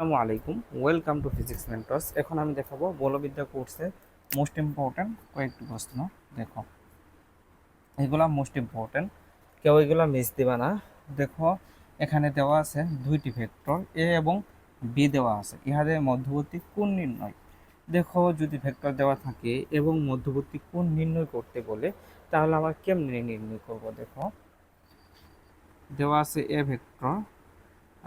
আসসালামু আলাইকুম। Welcome to physics mentors এখন আমি দেখাবো বলবিদ্যা কোর্সে মোস্ট ইম্পর্ট্যান্ট কয়েকটি প্রশ্ন। দেখো, এগুলা মোস্ট ইম্পর্ট্যান্ট কেউ এগুলা মিস দিবা না। দেখো, এখানে দেওয়া আছে দুইটি ভেক্টর এ এবং বি দেওয়া আছে। ইহাদের মধ্যবর্তী কোণ নির্ণয়? দেখো, যদি ভেক্টর দেওয়া থাকে এবং মধ্যবর্তী কোণ নির্ণয় করতে বলে, তাহলে আমরা কেমনে নির্ণয় করব? দেখো, দেওয়া আছে এ ভেক্টর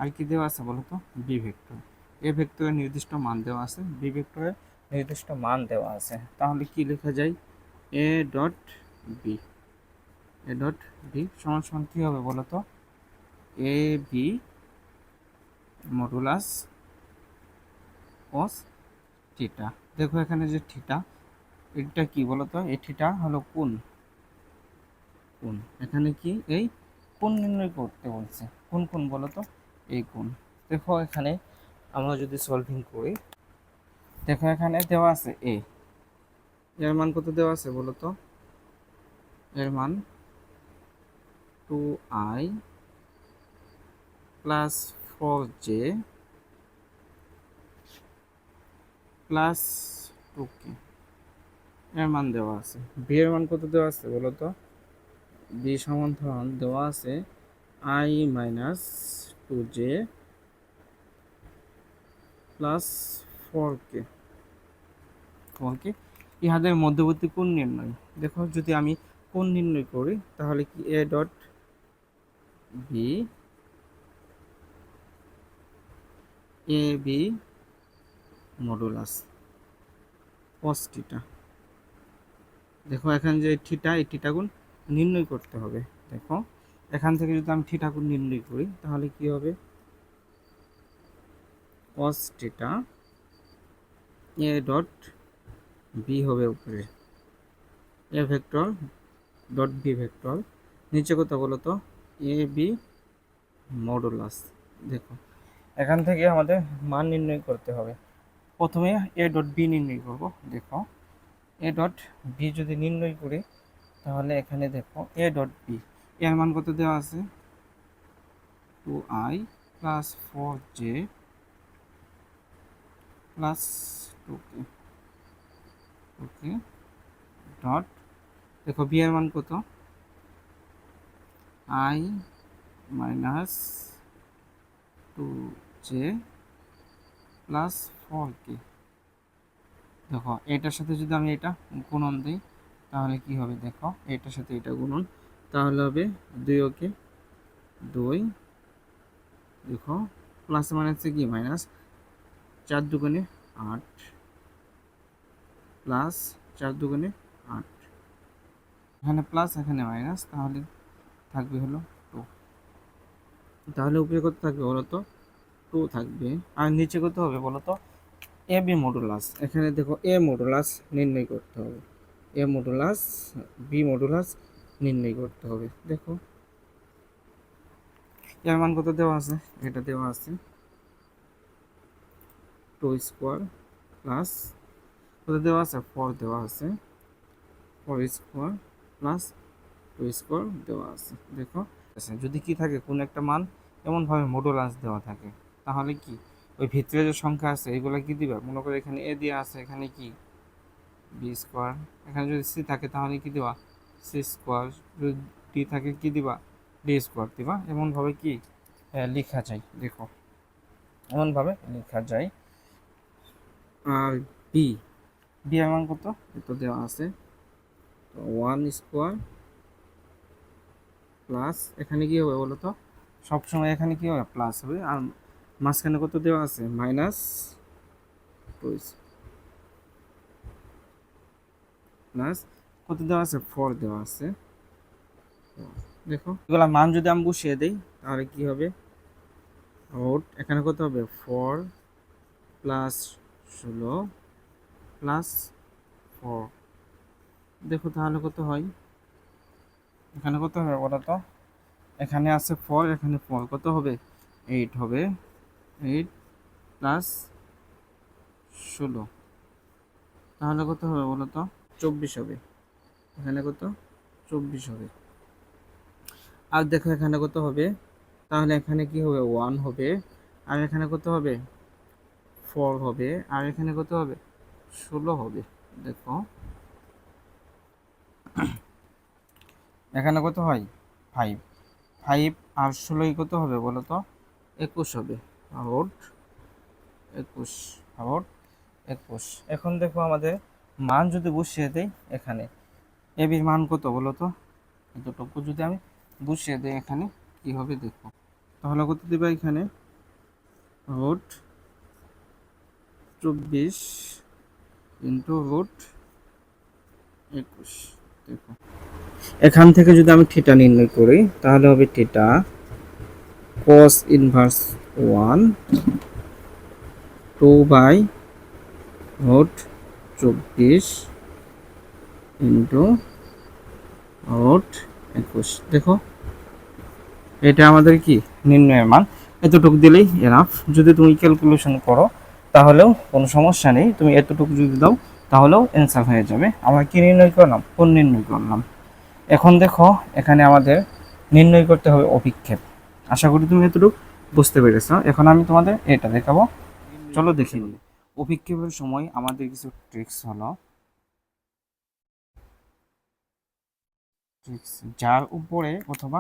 আর কি দেওয়া আছে বলো তো? বি ভেক্টর এ ভেক্টরের নির্দিষ্ট মান দেওয়া আছে। বি ভেক্টরের নির্দিষ্ট মান দেওয়া আছে। তাহলে কি লেখা যায়? A dot B A dot B সমান সমান কী হবে বলো তো? A B modulus cos theta দেখো এখানে যে থিটা এটা কি বলো তো? এই থিটা হলো কোন কোন এখানে কি? এই কোন নির্ণয় করতে বলছে। কোন কোন বলো তো? এই কোণ দেখো এখানে আমরা যদি সলভিং করি দেখো এখানে দেওয়া আছে এ এর মান কত দেওয়া আছে বলো তো? এর মান two i plus four j plus two k এর মান দেওয়া আছে। বি এর মান কত দেওয়া আছে বলো তো? বি সমান্তরাল দেওয়া আছে i minus two j plus four k four k ইহাদের মধ্যবর্তী কোণ নির্ণয়। দেখো, যদি আমি কোণ নির্ণয় করি, তাহলে কি A dot B A B modulus cos theta দেখো, এখানে যে থিটা এই থিটা গুণ নির্ণয় করতে হবে। দেখো এখান থেকে যদি আমি থিটা কোণ নির্ণয় করি, তাহলে কি হবে? cos theta A dot B হবে উপরে। A vector dot B vector নিচে কত বলো তো এ বি মডুলাস দেখো, এখান থেকে আমাদের মান নির্ণয় করতে হবে। প্রথমে এ ডট বি নির্ণয় করব, দেখো। এ ডট বি যদি নির্ণয় করি, তাহলে এখানে দেখো এ ডট বি এর মান কত দেওয়া আছে? Two i plus four j plus two k okay dot দেখো বি এর মান কত? I minus two j plus four k দেখো, এটার সাথে যদি আমি এটা গুণন দিই, তাহলে কি হবে? দেখো, এটার সাথে এটা গুণন তাহলে হবে দুই, ওকে? দুই। দেখো প্লাস মাইনাসে কি? মাইনাস চার দুগুণে আট। প্লাস চার দুগুণে আট। এখানে প্লাস এখানে মাইনাস তাহলে থাকবে হলো টু তাহলে উপরে কত থাকবে বলো তো? টু থাকবে। আর নিচে কত হবে বলো তো? এ বি মডুলাস এখানে দেখো এ মডুলাস নির্ণয় করতে হবে। এ মডুলাস বি মডুলাস নির্ণয় করতে হবে। দেখো। এর মান কত দেওয়া আছে? এটা দেওয়া আছে। টু স্কোয়ার প্লাস কত দেওয়া আছে? ফোর দেওয়া আছে। Four square plus two square দেওয়া আছে। দেখো। আচ্ছা, যদি কি থাকে কোন একটা মান এমনভাবে মডুলাস দেওয়া থাকে তাহলে কি? ওই ভিতরে যে সংখ্যা আছে এগুলো কি দিবা? মনে করো এখানে এ দিয়ে আছে এখানে কি? বি স্কোয়ার এখানে যদি সি থাকে তাহলে কি দিবা সি স্কোয়ার যদি ডি থাকে কি দিবা? ডি স্কোয়ার দিবা। এমনভাবে কি? লেখা যায়। দেখো। এমনভাবে লেখা যায়। আর বি। বি এর মান কত? এত দেওয়া আছে। তো ওয়ান স্কোয়ার প্লাস এখানে কি হবে বলো তো? সবসময় এখানে কি হবে? প্লাস হবে। আর মাঝখানে কত দেওয়া আছে? মাইনাস টু প্লাস কত দেওয়া আছে? ফোর দেওয়া আছে। দেখো। এগুলা মান যদি আমি বসিয়ে দিই তাহলে কি হবে? রোড এখানে কত হবে? ফোর প্লাস ষোলো প্লাস ফোর দেখো তাহলে কত হয়? এখানে কত হবে বলো তো? এখানে আছে ফোর এখানে ফোর কত হবে? এইট হবে। এইট প্লাস ষোলো। তাহলে কত হবে বলো তো? চব্বিশ হবে। এখানে কত? চব্বিশ হবে। আর দেখো এখানে কত হবে? তাহলে এখানে কি হবে? ওয়ান হবে। আর এখানে কত হবে? ফোর হবে। আর এখানে কত হবে? ষোলো হবে। দেখো। এখানে কত হয়? ফাইভ ফাইভ আর ষোলোই কত হবে বলো তো? একুশ হবে। আউট একুশ। আউট একুশ। এখন দেখো আমাদের মান যদি বসিয়ে দেই এখানে। এবির মান কত বলো তো? এতটুকু যদি আমি বসিয়ে দিই এখানে কি হবে তাহলে কত দিবা এখানে? রুট চব্বিশ ইন্টু রুট একুশ। দেখো। এখান থেকে যদি আমি থিটা নির্ণয় করি, তাহলে হবে theta cos inverse one two by root চব্বিশ ইন্টু রুট একুশ। দেখো, এটা আমাদের কি? নির্ণয়ের মান। এতটুকু দিলেই এনাফ যদি তুমি ক্যালকুলেশন করো, তাহলেও কোনো সমস্যা নেই। তুমি এতটুকু যদি দাও, তাহলেও অ্যান্সার হয়ে যাবে। আমরা কি নির্ণয় করলাম? কোন নির্ণয় করলাম? এখন দেখো, এখানে আমাদের নির্ণয় করতে হবে অভিক্ষেপ। আশা করি তুমি এতটুকু বুঝতে পেরেছ। এখন আমি তোমাদের এটা দেখাবো। চলো দেখে নিই। অভিক্ষেপের সময় আমাদের কিছু ট্রিক্স হলো। যার উপরে অথবা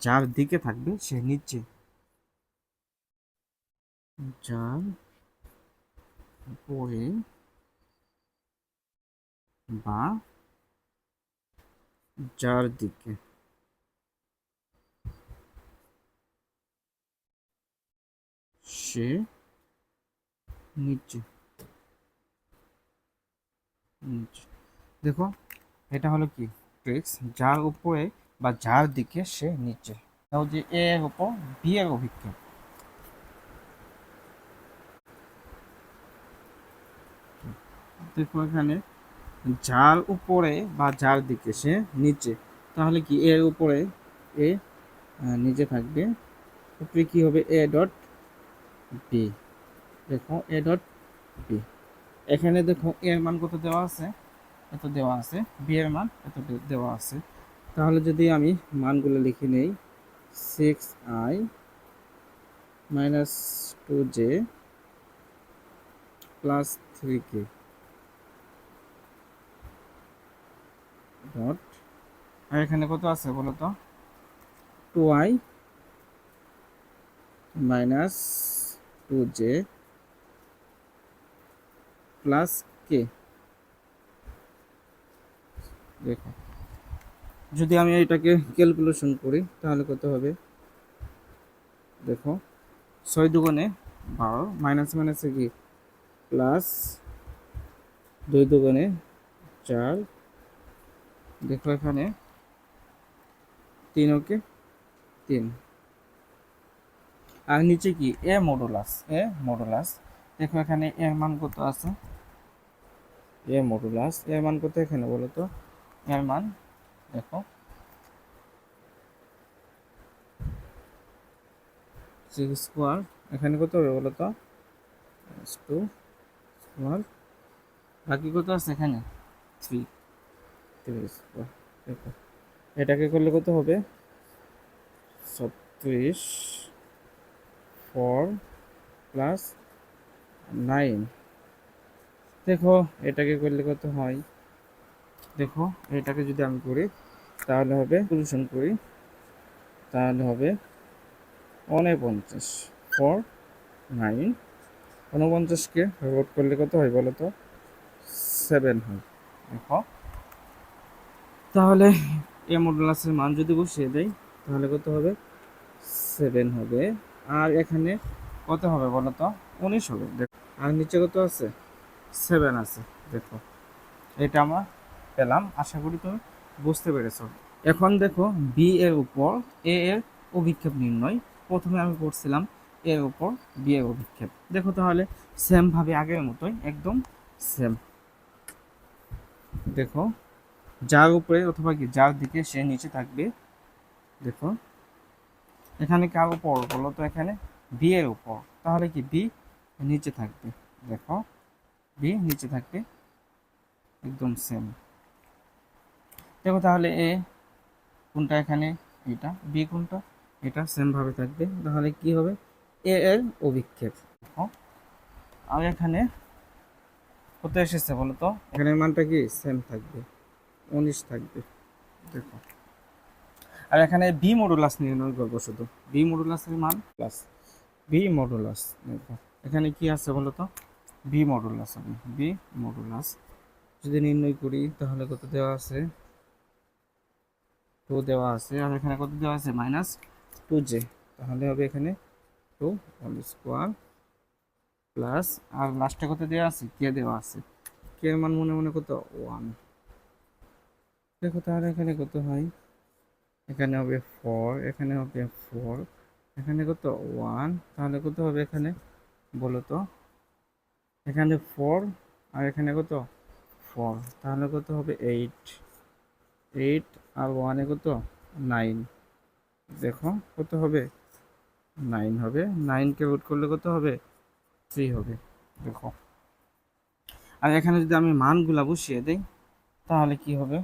যার দিকে থাকবে, সে নিচে। যার উপরে বা যার দিকে। সে নিচে। নিচে। দেখো, এটা হলো কি? ট্রিক্স যার উপরে বা যার দিকে সে নিচে। তাও যে এ এর উপর বি এর অভিক্ষেপ। দেখো এখানে, যার উপরে বা যার দিকে সে নিচে। তাহলে কি এর উপরে এ নিচে থাকবে? উপরে কি হবে এ ডট বি দেখো এ ডট বি এখানে দেখো এর মান কত দেওয়া আছে? এত দেওয়া আছে বি এর মান এত দেওয়া আছে। তাহলে যদি আমি মানগুলো লিখে নেই six i minus two j plus three k dot আর এখানে কত আছে বলো তো? Two i minus two j plus k দেখো। যদি আমি এটাকে ক্যালকুলেশন করি, তাহলে কত হবে? দেখো, ছয় দুগুণে বারো মাইনাস মাইনাসে কি? প্লাস দুই দুগুণে চার। দেখো এখানে, তিন ওকে তিন। আর নিচে কি? এ মডুলাস এ মডুলাস দেখো এখানে এর মান কত আছে? এ মডুলাস এর মান কত এখানে বলো তো? এর মান, দেখো। সিক্স স্কোয়ার এখানে কত হবে বলো তো? টু স্কোয়ার বাকি কত আছে এখানে? থ্রি থ্রি স্কোয়ার দেখো। এটাকে করলে কত হবে? ছত্রিশ ফোর প্লাস নাইন দেখো, এটাকে করলে কত হয়? দেখো, এটাকে যদি আমি করি, তাহলে হবে সলিউশন করি, তাহলে হবে উনপঞ্চাশ ফোর নাইন উনপঞ্চাশকে রোড করলে কত হয় বলো তো? সেভেন হয়। দেখো। তাহলে এ মডুলাসের মান যদি বসিয়ে দেয় তাহলে কত হবে? সেভেন হবে। আর এখানে কত হবে বলো তো? উনিশ হবে। দেখো আর নিচে কত আছে? সেভেন আছে। দেখো। এটা আমরা পেলাম, আশা করি তুমি বুঝতে পেরেছ। এখন দেখো বি এর উপর এ এর অভিক্ষেপ নির্ণয়। প্রথমে আমি পড়ছিলাম এর উপর বি এর অভিক্ষেপ। দেখো তাহলে সেম ভাবে আগের মতোই, একদম সেম দেখো, যার উপরে অথবা কি, যার দিকে সে নিচে থাকবে, দেখো। এখানে কার উপর বলো তো এখানে? বি এর উপর। তাহলে কি বি নিচে থাকবে, দেখো। বি নিচে থাকবে, একদম সেম দেখো তাহলে এ কোনটা এখানে, এটা, বি কোনটা, এটা সেম ভাবে থাকবে। তাহলে কি হবে? এ এর অভিক্ষেপ। আর এখানে কত এসেছে বলো তো? এখানে মানটা কি? সেম থাকবে। উনিশ থাকবে। দেখো। আর এখানে বি মডুলাস নির্ণয় করব শুধু বি মডুলাসের মান প্লাস বি মডুলাস দেখো, এখানে কি আছে বলো তো? বি মডুলাস আমি বি মডুলাস যদি নির্ণয় করি, তাহলে কত দেওয়া আছে? টু দেওয়া আছে, আর এখানে কত দেওয়া আছে? মাইনাস টু জে তাহলে হবে এখানে টু হোল স্কোয়ার প্লাস আর লাস্টে কত দেওয়া আছে? কে দেওয়া আছে। কে মান মনে মনে কত? ওয়ান দেখো তাহলে এখানে কত হয়? এখানে হবে ফোর এখানে হবে ফোর এখানে কত? ওয়ান তাহলে কত হবে এখানে? বলো তো। এখানে ফোর আর এখানে কত? ফোর তাহলে কত হবে? এইট এইট আর ওয়ানে কত নাইন দেখো, কত হবে? নাইন হবে। নাইনকে রুট করলে কত হবে? থ্রি হবে। দেখো। আর এখানে যদি আমি মানগুলা বসিয়ে দিই, তাহলে কি হবে?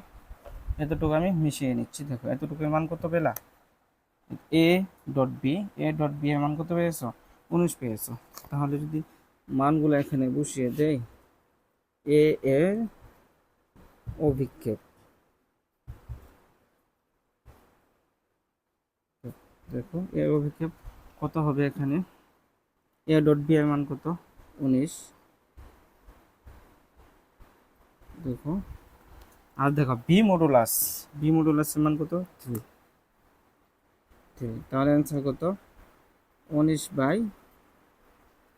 এতটুকু আমি মিশিয়ে নিচ্ছি। দেখো, এতটুকুর মান কত পেলা? A dot B A dot B এর মান কত পেয়েছ? উনিশ পেয়েছ। তাহলে যদি মানগুলো এখানে বসিয়ে দেই এ এর অভিক্ষেপ। দেখো এর অভিক্ষেপ কত হবে এখানে? এ ডট বি এর মান কত? উনিশ। দেখো আর দেখো বি মডুলাস বি মডুলাসের মান কত? থ্রি থ্রি তাহলে অ্যান্সার কত? উনিশ বাই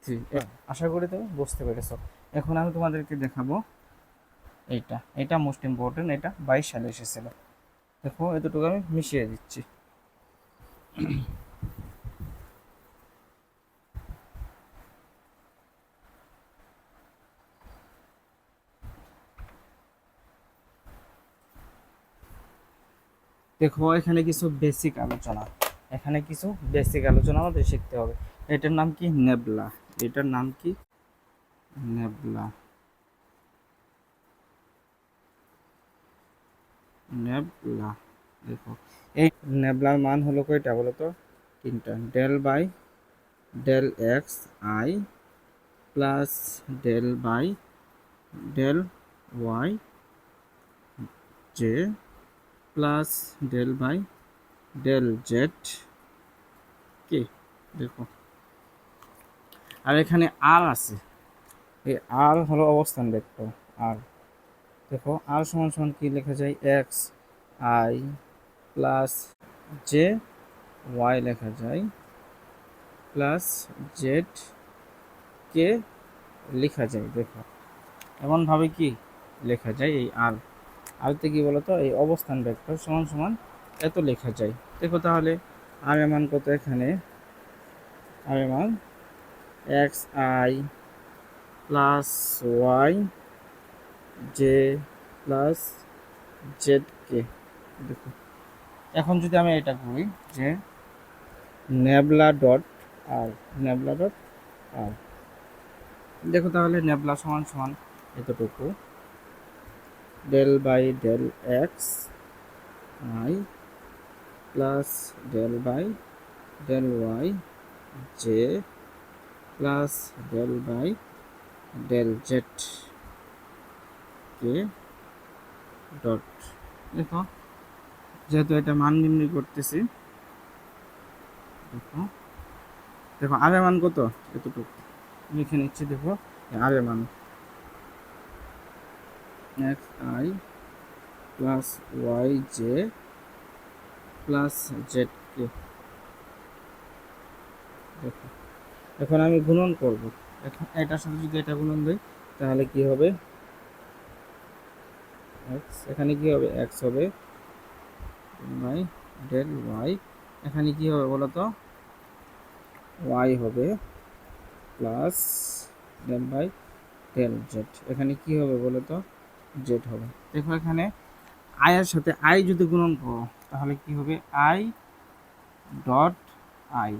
থ্রি আশা করি তুমি বুঝতে পেরেছ। এখন আমি তোমাদেরকে দেখাবো এইটা। এটা মোস্ট ইম্পর্টেন্ট এটা বাইশ সালে এসেছিল। দেখো, এতটুকু আমি মিশিয়ে দিচ্ছি। দেখো, এখানে কিছু বেসিক আলোচনা। এখানে কিছু বেসিক আলোচনা আমাদের শিখতে হবে। এটার নাম কি? নেবলা। এটার নাম কি? নেবলা। নেবলা। দেখো এই নেবলার মান হলো কয়টা বলো তো? তিনটা। Del by del x i plus del by del y j plus del by del z k? দেখো। আর এখানে আর আছে। এই আর হলো অবস্থান ভেক্টর, আর। দেখো, আর সমান সমান কি লেখা যায়? X i plus j, y লেখা যায়। প্লাস জেড কে লেখা যায়, দেখো। এমনভাবে কি লেখা যায় এই আর? আরতে কি বলতো? এই অবস্থান ভেক্টর সমান সমান এত লেখা যায়। দেখো তাহলে, আর এর মান কত এখানে? আর এর মান x i plus y j plus z k. দেখো। এখন যদি আমি এটা করি যে nabla dot r nabla dot r দেখো তাহলে নেবলা সমান সমান এতটুকু। Del by del x i plus del by del y j plus del by del z k dot দেখো যেহেতু এটা মান নির্ণয় করতেছি। দেখো। দেখো আর মান কত? এতটুকু। লিখে নিচ্ছি, দেখো আর মান। X i plus y j plus z k দেখো। এখন আমি গুণন করব। এখন এটার সাথে যদি এটা গুণন দিই, তাহলে কি হবে? এক্স এখানে কি হবে? এক্স হবে। বাই ডেল ওয়াই এখানে কি হবে বলো তো ওয়াই হবে plus del by del z এখানে কি হবে বলো তো জেড হবে। দেখো এখানে আয়ের সাথে আই যদি গুণন করো, তাহলে কি হবে? আই ডট আই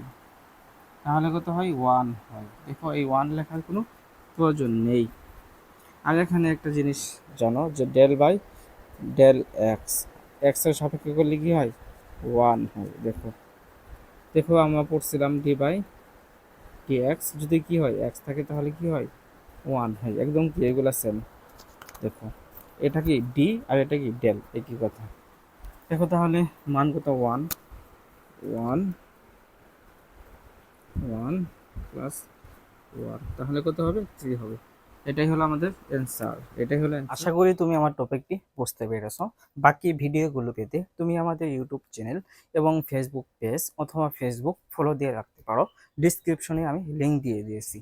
তাহলে কত হয়? ওয়ান হয়। দেখো এই ওয়ান লেখার কোনো প্রয়োজন নেই। আর এখানে একটা জিনিস জানো যে ডেল বাই ডেল এক্স এক্সের সাপেক্ষে করলে কি হয়? ওয়ান হয়, দেখো। দেখো, আমরা পড়ছিলাম ডি বাই কি এক্স যদি কি হয় এক্স থাকে তাহলে কি হয়? ওয়ান হয়, একদম কি এগুলা সেম দেখো, এটা কি ডি আর এটা কি ডেল একই কথা। দেখো তাহলে, মান কত? One one one plus one তাহলে কত হবে? থ্রি হবে। এটাই হলো আমাদের অ্যান্সার এটাই হলো আশা করি তুমি আমার টপিকটি বুঝতে পেরেছ। বাকি ভিডিওগুলো পেতে তুমি আমাদের ইউটিউব চ্যানেল এবং ফেসবুক পেজ অথবা ফেসবুক ফলো দিয়ে রাখতে পারো। ডিসক্রিপশনে আমি লিঙ্ক দিয়ে দিয়েছি।